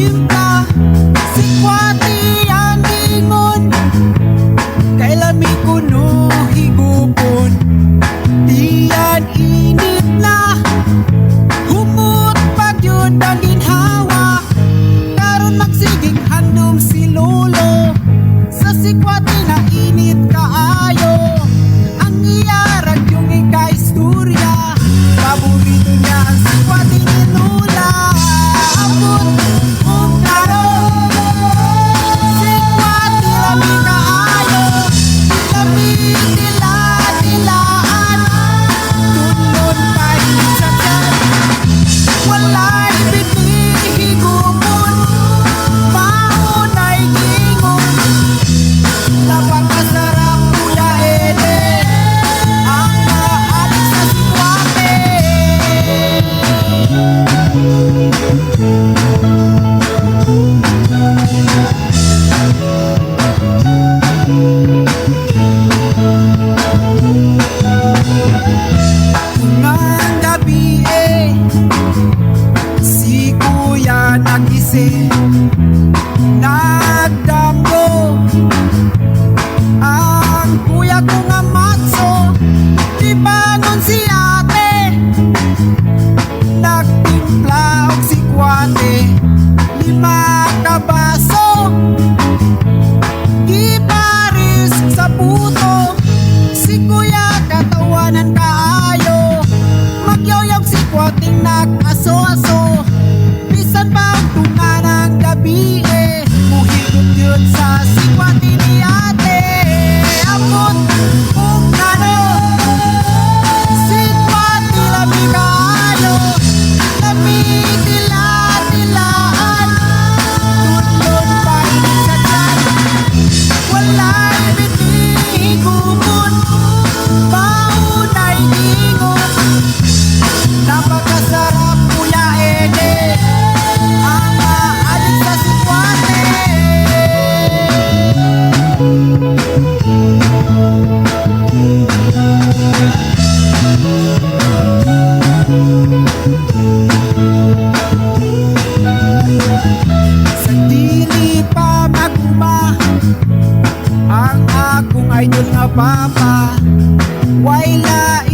Sinta, se quadre. Idol nga papa Way laing